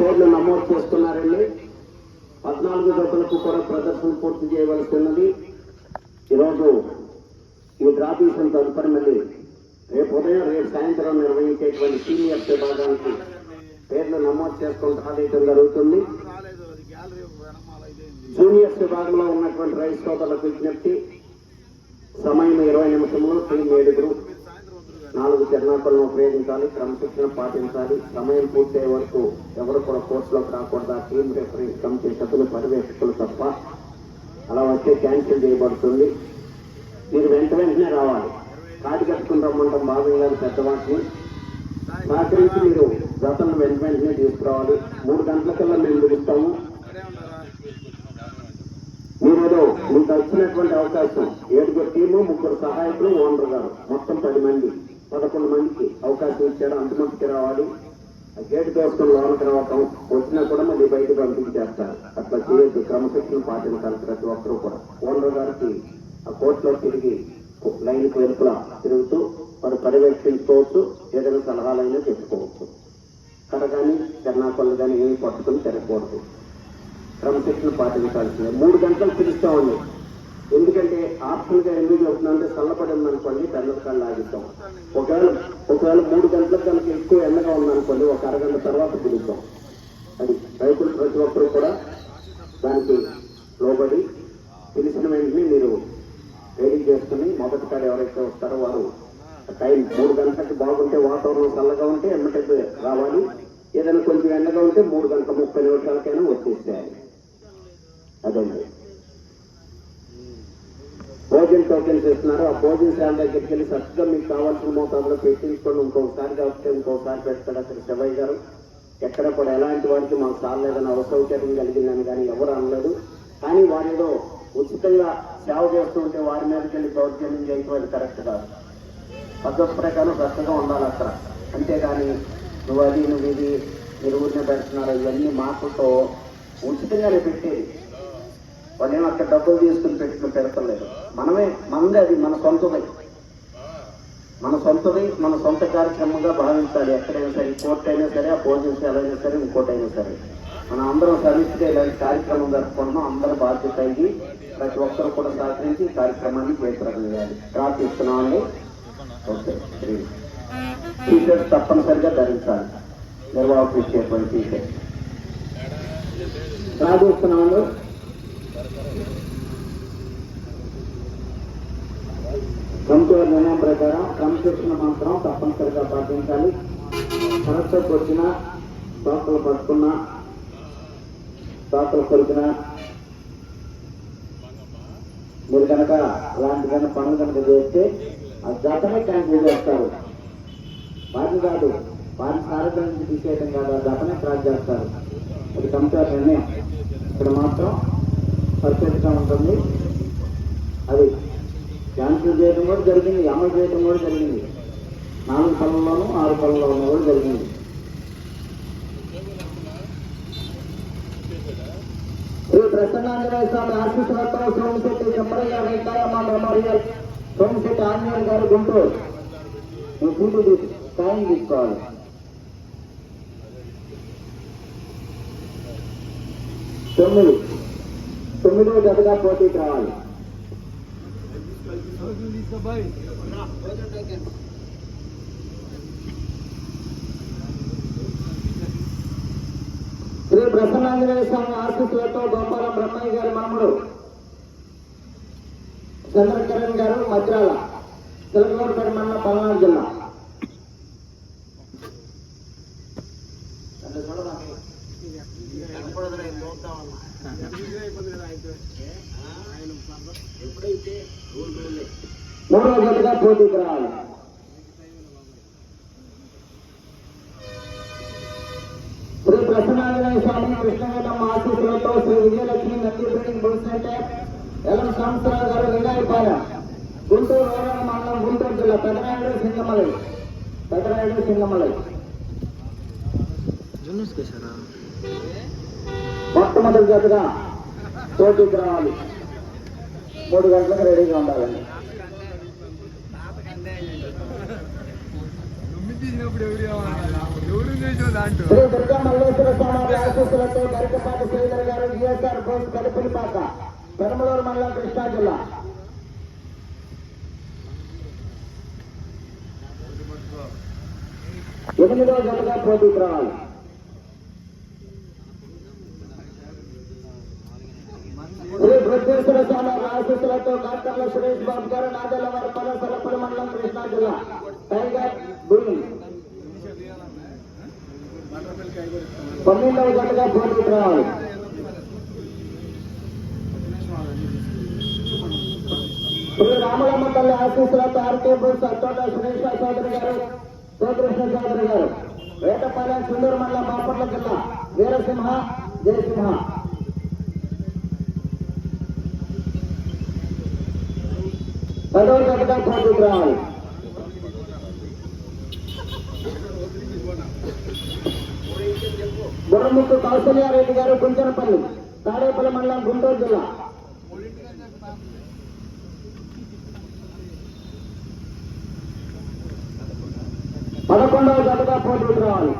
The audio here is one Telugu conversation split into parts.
పేర్లు నమోదు చేస్తున్నారండి. పద్నాలుగు జతలకు కూడా ప్రదర్శన పూర్తి చేయవలసి ఉన్నది. ఈరోజు ఈ డ్రా తీసిన తదుపరి మళ్ళీ రేపు ఉదయం రేపు సాయంత్రం నిర్వహించేటువంటి సీనియర్ విభాగానికి పేర్లు నమోదు చేసుకుని రాలేయడం జరుగుతుంది. జూనియర్స్ విభాగంలో ఉన్నటువంటి రైస్ సోదరులకు విజ్ఞప్తి. సమయం ఇరవై నిమిషంలో టీం ఏడుగురు. నాలుగు చిరునాకులను ఉపయోగించాలి క్రమశిక్షణ పాటించాలి సమయం పూర్తయ్యే వరకు ఎవరు కూడా కోర్సులోకి రాకూడదు. టీం రెఫరీ కమిటీ సభ్యులు పర్యవేక్షకులు తప్ప అలా వస్తే క్యాన్సిల్ చేయబడుతుంది. మీరు వెంట వెంటనే రావాలి. కాటి కట్టుకుని రమ్మంటాం బాబు గారు పెద్దవాటిని సహకరించి మీరు జతలను వెంట వెంటనే తీసుకురావాలి. మూడు గంటలకల్లా మేము పిలుస్తాము మీరేదో మీకు వచ్చినటువంటి అవకాశం ఏడుగురు టీము ముగ్గురు సహాయకులు ఓనర్ గారు మొత్తం పది మంది. పదకొండు మందికి అవకాశం ఇచ్చారు అంతమందికి రావాలి. ఆ గేటు దోసుకొని లోనకి రావటం వచ్చినా కూడా మళ్ళీ బయట పంపించేస్తారు. అట్లా చేయొద్దు. క్రమశిక్షణ పాటించాలి ప్రతి ఒక్కరూ కూడా. ఓనర్ గారికి ఆ కోర్టులో తిరిగి లైన్ వెలుపుల తిరుగుతూ వారు పర్యవేక్షించుకోవచ్చు. ఏదైనా సలహాలైనా చెప్పుకోవచ్చు. కర కానీ కర్ణాపల్లి కానీ ఏమి పట్టుకుని తిరగకూడదు. క్రమశిక్షణ పాటించాల్సిందే. మూడు గంటలు పిలుస్తామండి. ఎందుకంటే ఆప్షన్గా ఎందుకు చెప్తున్నానంటే చల్లపడి ఉందనుకోండి పెద్దకాళ్ళు ఒకవేళ ఒకవేళ మూడు గంటలకు కనుక ఎక్కువ ఎండగా ఉందనుకోండి ఒక అరగంట తర్వాత పిలుద్దాం అది రైతులు ప్రతి ఒక్కరు కూడా దానికి లోబడి తెలిసిన వెంటనే మీరు ట్రైనింగ్ చేసుకుని మొదటి కాడ ఎవరైతే వస్తారో వారు టైం మూడు గంటలకి బాగుంటే వాతావరణం చల్లగా ఉంటే ఎమ్మటైతే రావాలి. ఏదైనా కొంచెం ఎండగా ఉంటే మూడు గంటల ముప్పై నిమిషాలకైనా వచ్చేసేయాలి. అదండి భోజన టోకెన్స్ ఇస్తున్నారు ఆ భోజన శాల దగ్గరికి వెళ్ళి చక్కగా మీకు కావాల్సిన మోతాదులో పెట్టించుకోండి. ఇంకొకసారి కాబట్టి ఇంకోసారి పెడతాడు అక్కడ శివయ్య గారు. ఎక్కడ కూడా ఎలాంటి వాడికి మాకు చాలేదని అవసౌకర్యం కలిగిందని కానీ ఎవరు అనలేదు. కానీ వారిలో ఉచితంగా సేవ చేస్తుంటే వారి మీదకి వెళ్ళి దౌర్జన్యం చేయటం అది కరెక్ట్ కాదు. పద్ధతి ప్రకారం చక్కగా ఉండాలి అక్కడ. అంతేగాని నువ్వు అది నువ్వు ఇది మీరు ఊరినే పెడుతున్నారు. ఇవన్నీ మాటలతో ఉచితంగానే పెట్టేది. వాళ్ళు ఏమో అక్కడ డబ్బులు తీసుకుని పెట్టుకుని పెడతలేదు. మనమే మనదే అది మన సొంతది. మన సొంతది మన సొంత కార్యక్రమంగా భావించాలి. ఎక్కడైనా సరే కోర్టు అయినా సరే ఆ భోజనశాల అయినా సరే ఇంకోటి అయినా సరే. మనం అందరం సమిష్టిగా ఇలాంటి కార్యక్రమం జరుపుకుంటున్నాం. అందరూ బాధ్యత అయ్యి ప్రతి ఒక్కరు కూడా సహకరించి కార్యక్రమాన్ని జయప్రదం చేయాలి ప్రార్థిస్తున్నామని ఓకే టీషర్ట్ తప్పనిసరిగా ధరించాలి. నిర్వాహకులు ఇచ్చేటువంటి టీషర్ట్ ప్రార్థిస్తున్నామండి కంపేర్ నిర్ణయం ప్రకారం క్రమశిక్షణ మాత్రం తప్పనిసరిగా పాటించాలి. సమస్యకు వచ్చిన తోకలు పట్టుకున్న తోకలు కొరికిన మీరు కనుక అలాంటి కనుక పనులు కనుక చేస్తే ఆ జతనే క్యాన్సిల్ చేస్తారు వారిని కాదు వారిని సారథ్యం నుంచి తీసేయడం కాదు ఆ జతనే ట్రాక్ చేస్తారు. అది కంపేర్ నిర్ణయం. ఇక్కడ మాత్రం పర్ఫెక్ట్గా ఉంటుంది. అది చేయడం కూడా జరిగింది అమలు చేయడం కూడా జరిగింది. నాలుగు పనుల్లోనూ ఆరు పనుల్లోనూ కూడా జరిగింది. శ్రీ ప్రసన్నాంజనేయ స్వామి ఆశీస్సులతో సోమశెట్టి చెప్పరయ్య వెంకయ్యమ్మ మెమోరియల్ సోమశెట్టి ఆంజనేయులు గారు గుంటూరు. నువ్వు ఫోటో తీసి తీసుకోవాలి. తొమ్మిది. తొమ్మిదో జతగా పోటీకి రావాలి శ్రీ ప్రసన్నాంజనేయ స్వామి ఆశీస్సులతో గోపాలం బ్రహ్మయ్య గారి మనముడు చంద్రకరణ్ గారు మద్రాల తెలంగాణ మండలం పల్నాడు జిల్లా మూడవ జతగా పోటీకి రావాలి శ్రీ ప్రసన్నాంజనేయ స్వామి కృష్ణవేదమ్మ ఆశీస్సులతో Shri Vijayalakshmi Nandi building bull centre ఎలం సంవత్సరాల గారు లింగాయపాలెం గుంటూరు రూరల్ మండలం గుంటూరు జిల్లా పెదనాయుడు సింగమలై పెదనాయుడు సింగమలై మొట్టమొదటి జతగా పోటీకి రావాలి మూడు గంటలకు రెడీగా ఉండాలండి శ్రీ దుర్గా మల్లేశ్వర స్వామి ఆశీస్సులతో గరికపాటి శ్రీధర్ గారు విఎస్ఆర్ బోస్ కలుపులపాక పెరమలూరు మండలం కృష్ణా జిల్లా ఎనిమిదో జతగా పోటీకి రావాలి శ్రీ బృహేశ్వర స్వామి ఆశీస్సులతో డాక్టర్ల సురేష్ బాబు గారు నాదెల్ల వారి పద సరపల్లి మండలం కృష్ణా జిల్లా. టైగర్ భూమి. పన్నెండవ జతగా పోటీకి రావాలి. శ్రీ రామలమ్మ తల్లి ఆశీస్సులతో ఆర్కే బుల్స్ అత్తోట సురేష్ చౌదరి గారు శివకృష్ణ చౌదరి గారు. వేటపాలెం చుండూరు మండలం బాపట్ల జిల్లా వీరసింహ జయసింహ. పదవ జతగా పోటీకి రావాలి బుర్రముక్కు కౌశల్యారెడ్డి గారు గుంజనపల్లి తాడేపల్లి మండలం గుంటూరు జిల్లా పదకొండవ జతగా పోటీకి రావాలి.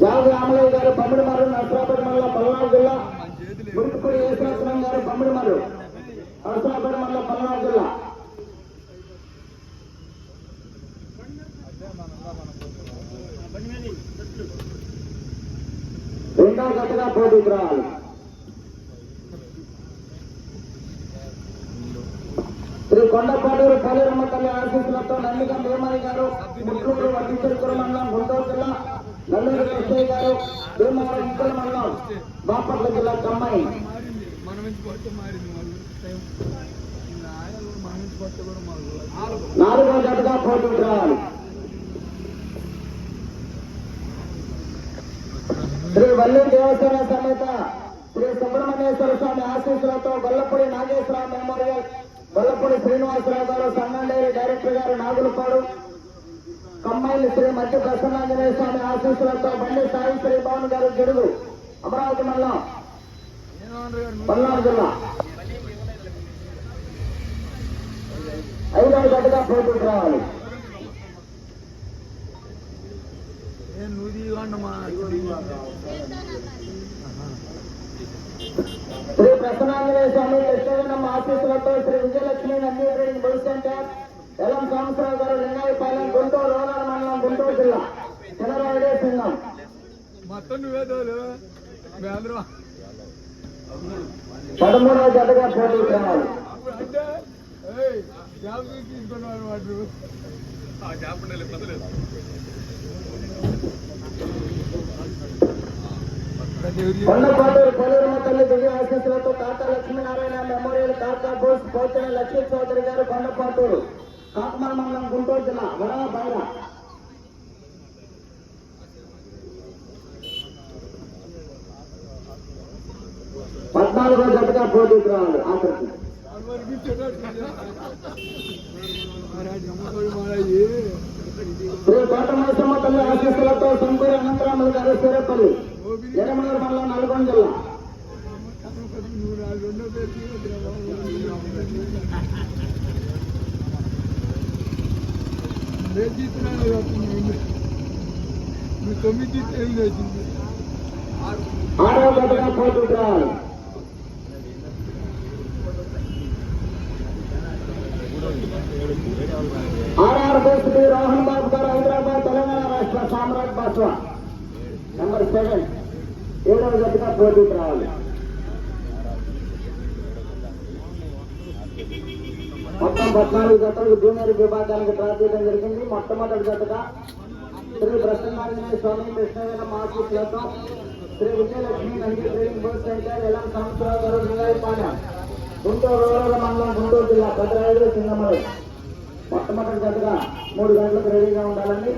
జాగు రామలయ్య గారు బొమ్మడి మర్రు నర్సరాపేట మండలం పల్నాడు జిల్లా మురికిపూడి యేసరత్నం గారు బొమ్మడి మర్రు నర్సరాపేట మండలం పల్నాడు జిల్లా. రెండవ జతగా పోటీకి రావాలి శ్రీ కొండపాడూరు పాలేరమ్మ తల్లి ఆశీస్సులతో నందిగం భీమయ్య గారు ముట్లూరు వడ్డీశ్వరపురం మండలం గుంటూరు నల్లూరు కృష్ణయ్య గారు భీమవరం ఇక్కల మండలం బాపట్ల జిల్లా కమ్మాయి. నాలుగో జతగా పోటీ రావాలి శ్రీ వల్లి దేవసేన సమేత శ్రీ సుబ్రహ్మణ్యేశ్వర స్వామి ఆశీస్సులతో గొల్లపూడి నాగేశ్వరరావు మెమోరియల్ గొల్లపూడి శ్రీనివాసరావు గారు సంగండేరి డైరెక్టర్ గారు నాగులపాడు. కమ్మాయిలు శ్రీ మధ్య ప్రసన్నాంజనేయ స్వామి ఆశీస్సులతో బండి సాయి శ్రీ భవన్ గారు గిడుగు అమరావతి మల్లం పల్నాడు జిల్లా. ఐదవ జతగా పోటీకి రావాలి. శ్రీ ప్రసన్నాంజనేయ స్వామి కృష్ణవేణమ్మ ఆశీస్సులతో శ్రీ విజయలక్ష్మి నంది ట్రైనింగ్ సెంటర్ ఎలం సంవత్సరావు గారు లింగాయపాలెం గుంటూరు రోగాల మండలం గుంటూరు జిల్లా. చిన్నరాయుడే సింగం పదమూడవ జతగా చెప్పండి పదలేదు కొండపాటూరు పొలూరమ్మ తల్లి దివ్య ఆశీస్సులతో కాకా లక్ష్మీనారాయణ మెమోరియల్ కాకా బోస్ పోచన లక్ష్మీ చౌదరి గారు కొండపాటూరు కాకమాల మండలం గుంటూరు జిల్లా వడవ బైర పద్నాలుగో జట్టుగా పోటీకి రావాలి ఆఖరికి శ్రీ కోటమైసమ్మ తల్లి ఆశీస్సులతో సంకూరి అనంతరాములు గారు సూరపల్లి ఎరమనూరు మండలం నల్గొండ జిల్లా Thank you. రెండో నేను తీస్తున్నాను నువ్వు తొమ్మిది తీస్తే ఏం లేచింది ఆరవ జతగా పోటీకి రావాలి ఆర్ఆర్ బోస్ బి రోహన్ బాబు గారు హైదరాబాద్ తెలంగాణ రాష్ట్ర సామ్రాట్ బాస్వా నెంబర్ సెవెన్ ఏడవ జతగా పోటీకి రావాలి మొత్తం పద్నాలుగు జతలకు జూనియర్ విభాగానికి డ్రా చేయడం జరిగింది. మొట్టమొదటి జతగా శ్రీ ప్రసన్నారాయణ స్వామి కృష్ణవేణ ఆశీస్సులతో Shri Vijayalakshmi Nandi training bus centre ఎలం సంవత్సరాల గారు నిలయపాలెం గుంటూరు రూరల్ మండలం గుంటూరు జిల్లా పెద్దరాయుడు సింగమలు మొట్టమొదటి జతగా మూడు గంటలకు రెడీగా ఉండాలని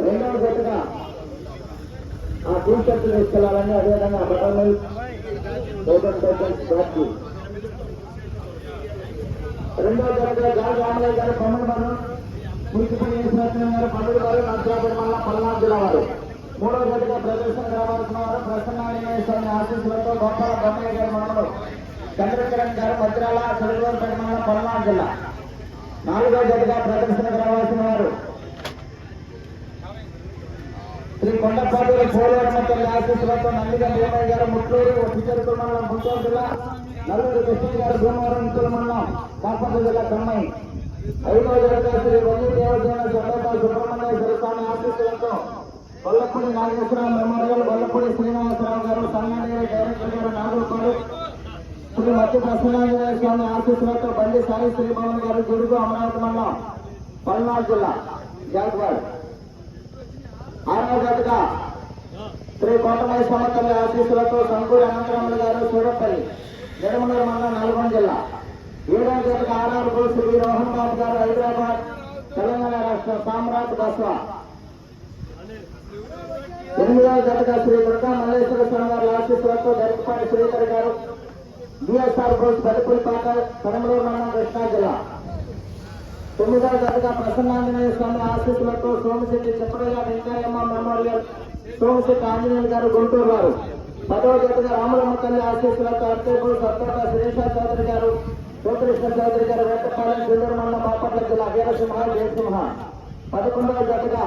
రెండవ జతగా ఆ టీ షర్ట్ తీసుకెళ్ళాలని అదేవిధంగా butter milk total total battery రెండో జతగా గాలి రామలయ్య గారు పన్నెండు మనం మున్సిపల్ ఇన్స్పెక్టర్ గారు పండుగ గారు నర్సాపేట మండలం పల్నాడు జిల్లా వారు. మూడవ జతగా ప్రదర్శన రావాల్సిన వారు ప్రసన్నాంజనేయ ఆశీస్సులతో గోపాల బొమ్మయ్య గారి మనవడు చంద్రకిరణ్ గారు భద్రాల చదువుపేట మండలం పల్నాడు జిల్లా. నాలుగో జతగా ప్రదర్శనకు రావాల్సిన వారు శ్రీ కొండపాటి పోలవరమ్మ తల్లి ఆశీస్సులతో నందిగా భూమయ్య గారు ముట్లూరు ఒట్టిచెరుకు మండలం గుంటూరు జిల్లా నల్లూరు కృష్ణ గారు భూమవరం ఇంకుల మండలం జిల్లా కమ్మాయి ఐదో జరగా శ్రీ వల్లి దేవసేన చంద్రబాబు సుబ్రహ్మణ్యేశ్వర స్వామి ఆశీస్సులతో వల్లపూడి నాగేశ్వరరావు మెమోరియల్ వల్లపూడి శ్రీనివాసరావు గారు సంగానేరి డైరెక్టర్ గారు నాగోపాడు శ్రీ మధ్య ప్రసన్నాంజనేయ స్వామి ఆశీస్సులతో బండి సాయి శ్రీభవన్ గారు గురుగు అమరావతి మండలం పల్నాడు జిల్లా జాగ్వాడ్. ఆరవ శ్రీ కోటమై సమతల్లి ఆశీస్సులతో సంకూరి అనంతరాములు గారు చూడపల్లి నిర్మల మండలం నల్గొండ జిల్లా. ఏడవ జతగా ఆర్ఆర్ శ్రీ రోహన్ బాబు గారు హైదరాబాద్ తెలంగాణ రాష్ట్ర సామ్రాట్ బస్వా. ఎనిమిదవ జతగా శ్రీ దుర్గా మల్లేశ్వర స్వామి గారి ఆశీస్సులతో గరికపాటి శ్రీధర్ గారు బిఎస్ఆర్ బోస్ పెదపులిపాట పెనమలూరు మండలం కృష్ణా జిల్లా. తొమ్మిదవ జతగా ప్రసన్నాంజనేయ స్వామి ఆశీస్సులతో సోమశెట్టి చెప్పరయ్య వెంకయ్యమ్మ మెమోరియల్ సోమశెట్టి ఆంజనేయులు గారు గుంటూరు గారు పదవ జతగా రాములమ్మ తల్లి ఆశీస్సులతో అర్తేపూడి సత్తోట సురేష చౌదరి గారు గోకృష్ణ చౌదరి గారు వేటపాలెం గుంటూరు మండలం బాపట్ల జిల్లా వీరసింహ జయసింహ. పదకొండవ జతగా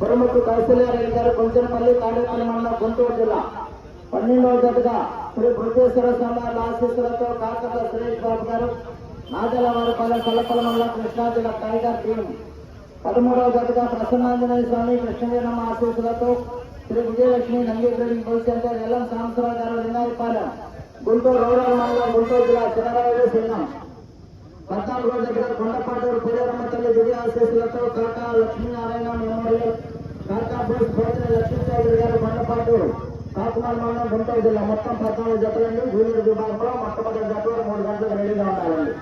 బురముట్టు కౌశల్యారెడ్డి గారు కొంచెంపల్లి తాడేపల్లి మండలం గుంటూరు జిల్లా. పన్నెండవ జతగా శ్రీ బృహేశ్వర స్వామి ఆశీస్సులతో కాకర్ల సురేష్ బాబు గారు నాగల వారిపాలెం కల్లపల మండలం కృష్ణా జిల్లా టైగర్ టీం పదమూడవ జతగా ప్రసన్నాంజనేయ స్వామి కృష్ణవీరమ్మ ఆశీస్సులతో శ్రీ విజయలక్ష్మి నందీశ్వరి భవిష్యత్తు ఎల్లం సాంబశివరావు గారు లింగాయపాలెం గుంటూరు రూరల్ మండలం గుంటూరు జిల్లా చిన్నరాయుడు సిన్నం పద్నాలుగో దగ్గర కొండపాటూరు పురేరమ్మ తల్లి విజయ ఆశీస్సులతో కాకా లక్ష్మీనారాయణ మెమోరియల్ కాకా బోస్ భోజన లక్ష్మీ చౌదరి గారు కొండపాటూరు కాకుమార్ మండలం గుంటూరు జిల్లా మొత్తం పద్నాలుగు జతలండి జూనియర్ విభాగంలో మొట్టమొదటి జతలు మూడు గంటలకు రెడీగా ఉండాలండి.